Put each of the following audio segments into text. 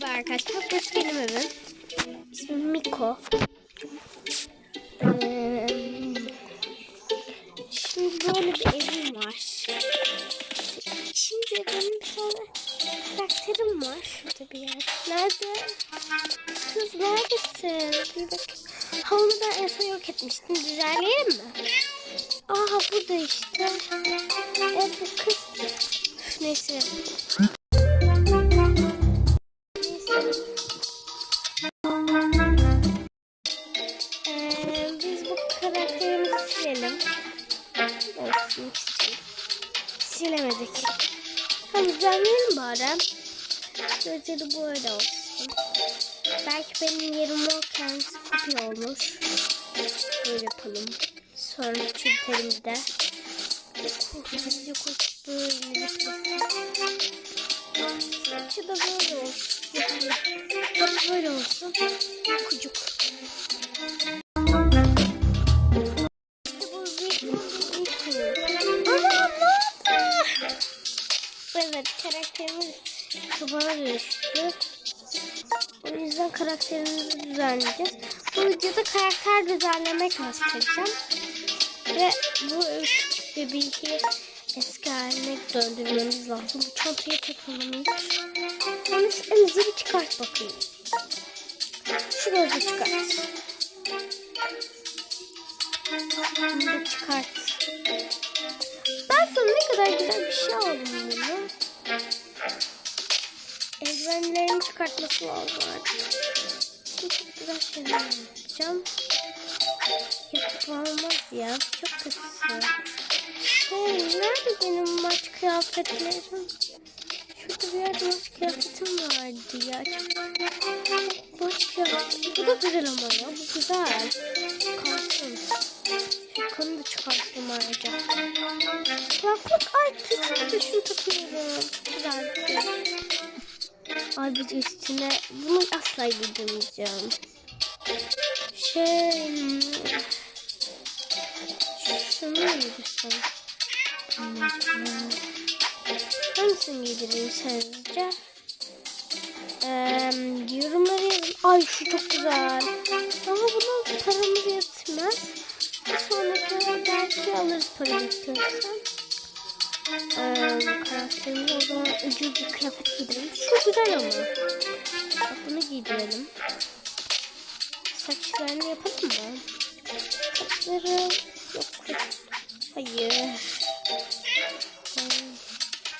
Merhaba arkadaşlar. Burası benim evim. İsmim Miko. Ee, şimdi böyle bir evim var. Şimdi benim bir tane karakterim var. Şurada bir yer. Nerede? Kız neredesin? Bir bak. Ha onu ben en son yok etmiştim. Düzenleyelim mi? Aha burada işte. Evet bu kız. Neyse. Bu karakterimizi silelim. Silemedik. Tamam düzenleyelim bari. Gözleri bu arada olsun. Belki benim yerim o kendisi kopya olmuş. Böyle yapalım. Sonra çürütelim de. Hızlıca koş böyle da böyle olsun. Bak böyle olsun. Kucuk. Evet karakterimiz kıvama dönüştü. O yüzden karakterimizi düzenleyeceğiz. Bu videoda karakter düzenlemek göstereceğim. Ve bu küçük bebeği eski haline döndürmemiz lazım. Bu çantayı takmalıyız. Sonra şu emziri çıkart bakayım. Şu gözü çıkart. Bunu çıkart. Ben sana ne kadar güzel bir şey aldım bunu. Eldivenlerini çıkartması lazım artık. Çok güzel şeyler yapacağım. Yapıp olmaz ya. Çok kötü. Şey, nerede benim maç kıyafetlerim? Şurada bir yerde maç kıyafetim vardı ya. Çok... Maç kıyafeti. Bu da güzel ama ya. Bu güzel. Kalsın. Şu kanı da çıkarttım ayrıca. Kulaklık ay kesinlikle şunu takıyorum. Güzel. Ay bir üstüne bunu asla giydirmeyeceğim. Şey... Şunu giydirsem? Hangisini giydireyim sence? Ee, yorumları yazın. Ay şu çok güzel. Ama buna paramız yetmez. Alırız para bekliyorsan. Ee, karakterimize o zaman ucuz bir kıyafet giydirelim. Şu güzel ama. Bak bunu giydirelim. Saçlarını yapalım mı? Saçları yok. Hayır.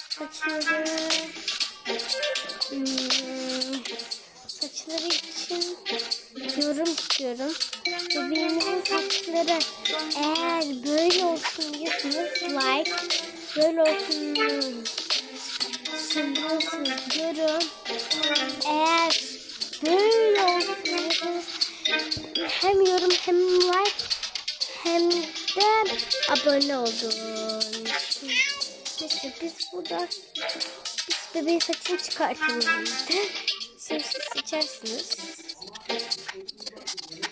Saçları hmm, saçları için yorum istiyorum. Bebeğimizin saçları eğer böyle olsun diyorsanız like böyle olsun söylüyorsunuz diyorum. Eğer böyle olsun diyorsanız hem yorum hem like hem de abone olun. Neyse biz burada biz bebeğin saçını çıkartalım siz seçersiniz.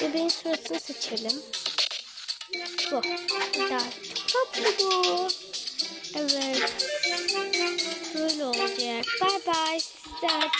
Bebeğin suratını seçelim. Bu. Güzel. Çok bu. Evet. Böyle olacak. Bye bye. Sizler.